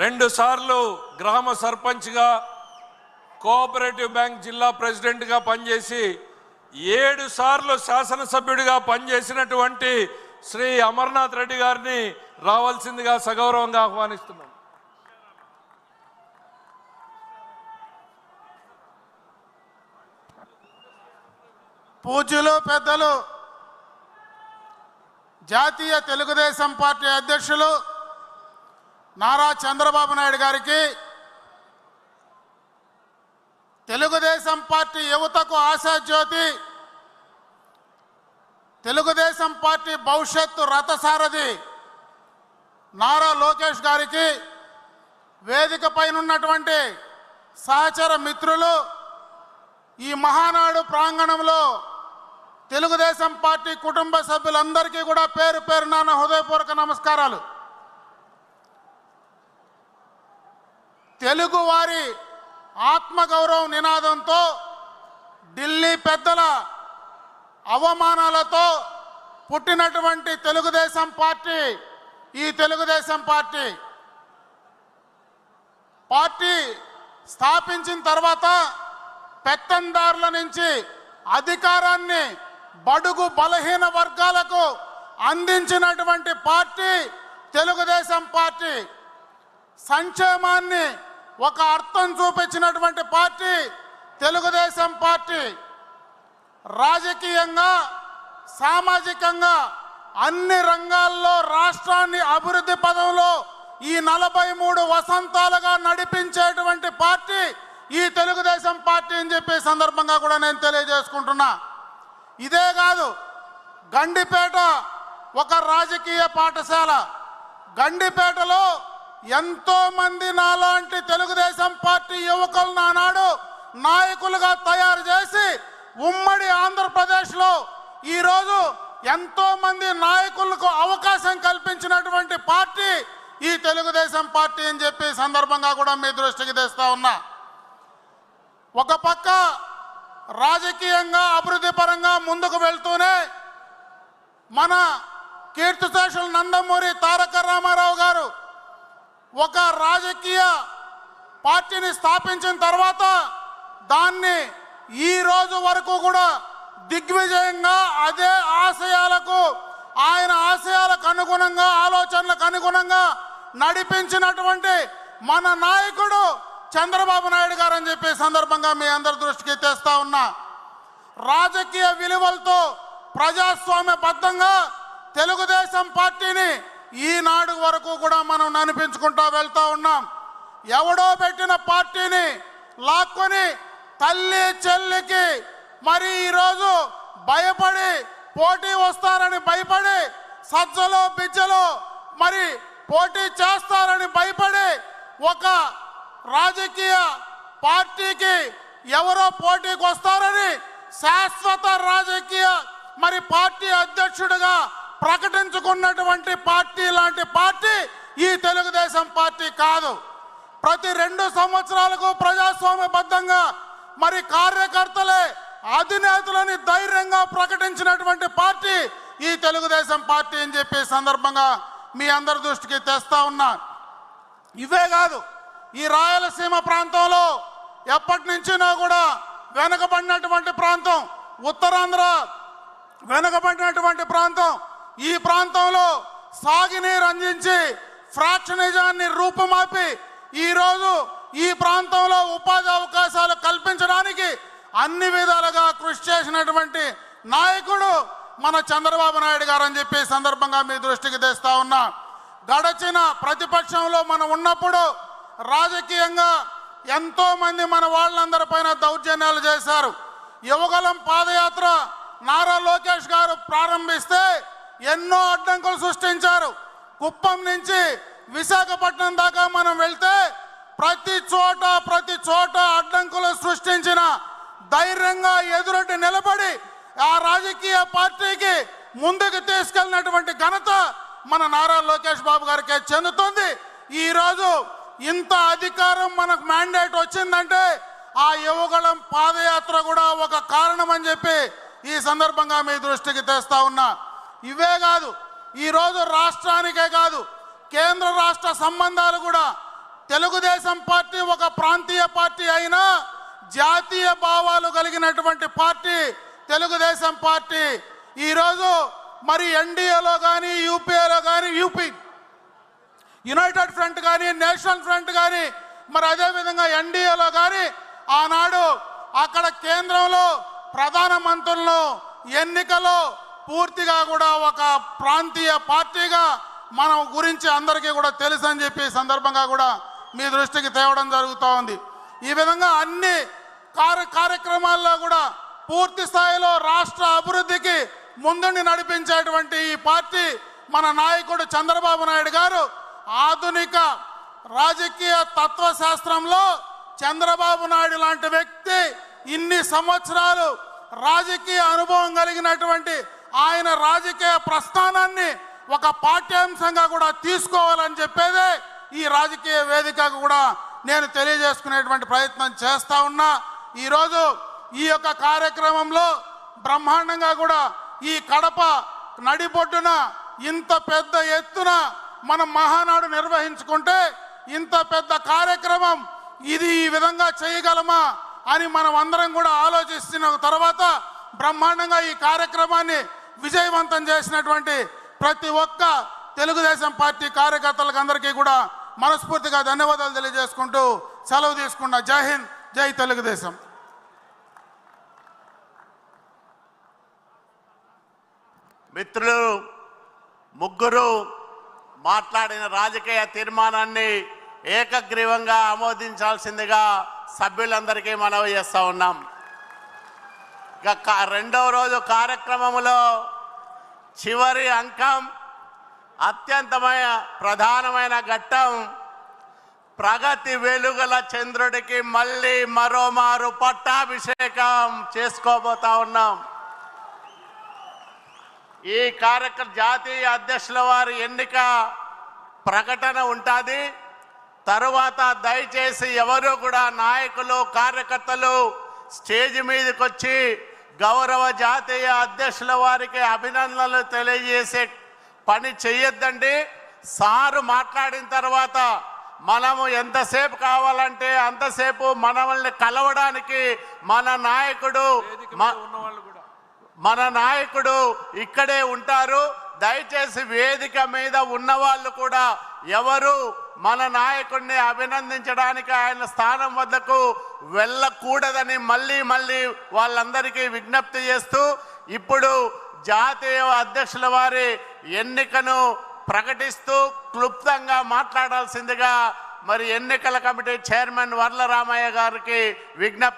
రెండు సార్లు గ్రామ సర్పంచ్గా కోఆపరేటివ్ బ్యాంక్ జిల్లా ప్రెసిడెంట్గా పనిచేసి ఏడు సార్లు శాసనసభ్యుడిగా పనిచేసినటువంటి శ్రీ అమర్నాథ్ రెడ్డి గారిని రావాల్సిందిగా సగౌరవంగా ఆహ్వానిస్తున్నాం. పూజ్యులు పెద్దలు జాతీయ తెలుగుదేశం పార్టీ అధ్యక్షులు నారా చంద్రబాబు నాయుడు గారికి తెలుగుదేశం పార్టీ యువతకు ఆశాజ్యోతి తెలుగుదేశం పార్టీ భవిష్యత్తు రథసారథి నారా లోకేష్ గారికి వేదిక పైన సహచర మిత్రులు ఈ మహానాడు ప్రాంగణంలో తెలుగుదేశం పార్టీ కుటుంబ సభ్యులందరికీ కూడా పేరు పేరు నాన్న హృదయపూర్వక నమస్కారాలు. తెలుగువారి ఆత్మగౌరవం నినాదంతో ఢిల్లీ పెద్దల అవమానాలతో పుట్టినటువంటి తెలుగుదేశం పార్టీ ఈ తెలుగుదేశం పార్టీ. పార్టీ స్థాపించిన తర్వాత పెత్తందారుల నుంచి అధికారాన్ని బడుగు బలహీన వర్గాలకు అందించినటువంటి పార్టీ తెలుగుదేశం పార్టీ. సంక్షేమాన్ని ఒక అర్థం చూపించినటువంటి పార్టీ తెలుగుదేశం పార్టీ రాజకీయంగా సామాజికంగా అన్ని రంగాల్లో రాష్ట్రాన్ని అభివృద్ధి పదంలో ఈ నలభై మూడు వసంతాలుగా నడిపించేటువంటి పార్టీ ఈ తెలుగుదేశం పార్టీ అని చెప్పి సందర్భంగా కూడా నేను తెలియజేసుకుంటున్నా. ఇదే కాదు గండిపేట ఒక రాజకీయ పాఠశాల. గండిపేటలో ఎంతో మంది నాలాంటి తెలుగుదేశం పార్టీ యువకులను ఆనాడు నాయకులుగా తయారు చేసి ఉమ్మడి ఆంధ్రప్రదేశ్లో ఈరోజు ఎంతో మంది నాయకులకు అవకాశం కల్పించినటువంటి పార్టీ ఈ తెలుగుదేశం పార్టీ అని చెప్పి సందర్భంగా కూడా మీ దృష్టికి తెస్తా ఉన్నా. ఒక పక్క రాజకీయంగా అభివృద్ధి పరంగా ముందుకు వెళ్తూనే మన కీర్తిశేషులు నందమూరి తారక రామారావు గారు ఒక రాజకీయ పార్టీని స్థాపించిన తర్వాత దాన్ని ఈ రోజు వరకు కూడా దిగ్విజయంగా అదే ఆశయాలకు ఆయన ఆశయాలకు అనుగుణంగా ఆలోచనలకు అనుగుణంగా నడిపించినటువంటి మన నాయకుడు చంద్రబాబు నాయుడు గారు అని చెప్పి సందర్భంగా మీ అందరి దృష్టికి తెస్తా ఉన్నా. రాజకీయ విలువలతో ప్రజాస్వామ్యబద్ధంగా తెలుగుదేశం పార్టీని ఈనాడు వరకు కూడా మనం నడిపించుకుంటా వెళ్తా ఉన్నాం. ఎవడో పెట్టిన పార్టీని లాక్కొని తల్లి చెల్లికి మరి ఈరోజు భయపడి పోటీ వస్తారని భయపడి సజ్జలు బిజ్జలు మరి పోటీ చేస్తారని భయపడి ఒక రాజకీయ పార్టీకి ఎవరో పోటీకి వస్తారని శాశ్వత రాజకీయ మరి పార్టీ అధ్యక్షుడిగా ప్రకటించుకున్నటువంటి పార్టీ లాంటి పార్టీ ఈ తెలుగుదేశం పార్టీ కాదు. ప్రతి రెండు సంవత్సరాలకు ప్రజాస్వామ్యబద్ధంగా మరి కార్యకర్తలే అధినేతలని ధైర్యంగా ప్రకటించినటువంటి పార్టీ ఈ తెలుగుదేశం పార్టీ అని చెప్పి సందర్భంగా మీ అందరి దృష్టికి తెస్తా ఉన్నా. ఇవే కాదు ఈ రాయలసీమ ప్రాంతంలో ఎప్పటి నుంచినా కూడా వెనకబడినటువంటి ప్రాంతం ఉత్తరాంధ్ర వెనకబడినటువంటి ప్రాంతం ఈ ప్రాంతంలో సాగునీరు అందించి ఫ్రాక్షనిజాన్ని రూపుమాపి ఈరోజు ఈ ప్రాంతంలో ఉపాధి అవకాశాలు కల్పించడానికి అన్ని విధాలుగా కృషి చేసినటువంటి నాయకుడు మన చంద్రబాబు నాయుడు గారు అని చెప్పి సందర్భంగా మీ దృష్టికి తెస్తా ఉన్నా. గడచిన ప్రతిపక్షంలో మనం ఉన్నప్పుడు రాజకీయంగా ఎంతోమంది మన మన వాళ్ళందరిపైన దౌర్జన్యాలు చేశారు. యువగలం పాదయాత్ర నారా లోకేష్ గారు ప్రారంభిస్తే ఎన్నో అడ్డంకులు సృష్టించారు. కుప్పం నుంచి విశాఖపట్నం దాకా మనం వెళ్తే ప్రతి చోట ప్రతి చోట అడ్డంకులు సృష్టించిన ధైర్యంగా ఎదురొడ్డి నిలబడి ఆ రాజకీయ పార్టీకి ముందుకు తీసుకెళ్ళినటువంటి ఘనత మన నారా లోకేష్ బాబు గారికి చెందుతుంది. ఈరోజు ఇంత అధికారం మనకు మ్యాండేట్ వచ్చిందంటే ఆ యువగళం పాదయాత్ర కూడా ఒక కారణం అని చెప్పి ఈ సందర్భంగా మీ దృష్టికి తెస్తా ఉన్నా. ఇవే కాదు ఈరోజు రాష్ట్రానికే కాదు కేంద్ర రాష్ట్ర సంబంధాలు కూడా తెలుగుదేశం పార్టీ ఒక ప్రాంతీయ పార్టీ అయినా జాతీయ భావాలు కలిగినటువంటి పార్టీ తెలుగుదేశం పార్టీ. ఈరోజు మరి ఎన్డీఏలో కానీ యూపీఏలో కానీ యూపీ యునైటెడ్ ఫ్రంట్ కానీ నేషనల్ ఫ్రంట్ కానీ మరి అదేవిధంగా ఎన్డీఏలో కానీ ఆనాడు అక్కడ కేంద్రంలో ప్రధానమంత్రులను ఎన్నికలో పూర్తిగా కూడా ఒక ప్రాంతీయ పార్టీగా మనం గురించి అందరికీ కూడా తెలుసు అని చెప్పి సందర్భంగా కూడా మీ దృష్టికి తేవడం జరుగుతూ ఉంది. ఈ విధంగా అన్ని కార్య కార్యక్రమాల్లో కూడా పూర్తి స్థాయిలో రాష్ట్ర అభివృద్ధికి ముందుని నడిపించేటువంటి ఈ పార్టీ మన నాయకుడు చంద్రబాబు నాయుడు గారు ఆధునిక రాజకీయ తత్వశాస్త్రంలో చంద్రబాబు నాయుడు లాంటి వ్యక్తి ఇన్ని సంవత్సరాలు రాజకీయ అనుభవం కలిగినటువంటి ఆయన రాజకీయ ప్రస్థానాన్ని ఒక పాఠ్యాంశంగా కూడా తీసుకోవాలని చెప్పేదే ఈ రాజకీయ వేదికకు కూడా నేను తెలియజేసుకునేటువంటి ప్రయత్నం చేస్తా ఉన్నా. ఈరోజు ఈ యొక్క కార్యక్రమంలో బ్రహ్మాండంగా కూడా ఈ కడప నడిబొడ్డున ఇంత పెద్ద ఎత్తున మనం మహానాడు నిర్వహించుకుంటే ఇంత పెద్ద కార్యక్రమం ఇది ఈ విధంగా చేయగలమా అని మనం అందరం కూడా ఆలోచిస్తున్న తర్వాత బ్రహ్మాండంగా ఈ కార్యక్రమాన్ని విజయవంతం చేసినటువంటి ప్రతి ఒక్క తెలుగుదేశం పార్టీ కార్యకర్తలకు అందరికీ కూడా మనస్ఫూర్తిగా ధన్యవాదాలు తెలియజేసుకుంటూ సెలవు తీసుకున్న జై హింద్ జై తెలుగుదేశం. మిత్రులు ముగ్గురు మాట్లాడిన రాజకీయ తీర్మానాన్ని ఏకగ్రీవంగా ఆమోదించాల్సిందిగా సభ్యులందరికీ మనవి చేస్తూ ఉన్నాం. రెండవ రోజు కార్యక్రమంలో చివరి అంకం అత్యంతమైన ప్రధానమైన ఘట్టం ప్రగతి వెలుగుల చంద్రుడికి మళ్ళీ మరోమారు పట్టాభిషేకం చేసుకోబోతా ఉన్నాం. ఈ కార్యక్రమ జాతీయ అధ్యక్షుల వారి ఎన్నిక ప్రకటన ఉంటుంది. తరువాత దయచేసి ఎవరు కూడా నాయకులు కార్యకర్తలు స్టేజ్ మీదకి వచ్చి గౌరవ జాతీయ అధ్యక్షుల వారికి అభినందనలు తెలియజేసే పని చెయ్యొద్దండి. సారు మాట్లాడిన తర్వాత మనము ఎంతసేపు కావాలంటే అంతసేపు మనల్ని కలవడానికి మన నాయకుడు మన నాయకుడు ఇక్కడే ఉంటారు. దయచేసి వేదిక మీద ఉన్న వాళ్ళు కూడా ఎవరు మన నాయకుడిని అభినందించడానికి ఆయన స్థానం వద్దకు వెళ్ళకూడదని మళ్ళీ మళ్ళీ వాళ్ళందరికీ విజ్ఞప్తి చేస్తూ ఇప్పుడు జాతీయ అధ్యక్షుల వారి ఎన్నికను ప్రకటిస్తూ క్లుప్తంగా మాట్లాడాల్సిందిగా మరి ఎన్నికల కమిటీ చైర్మన్ వర్లరామయ్య గారికి విజ్ఞప్తి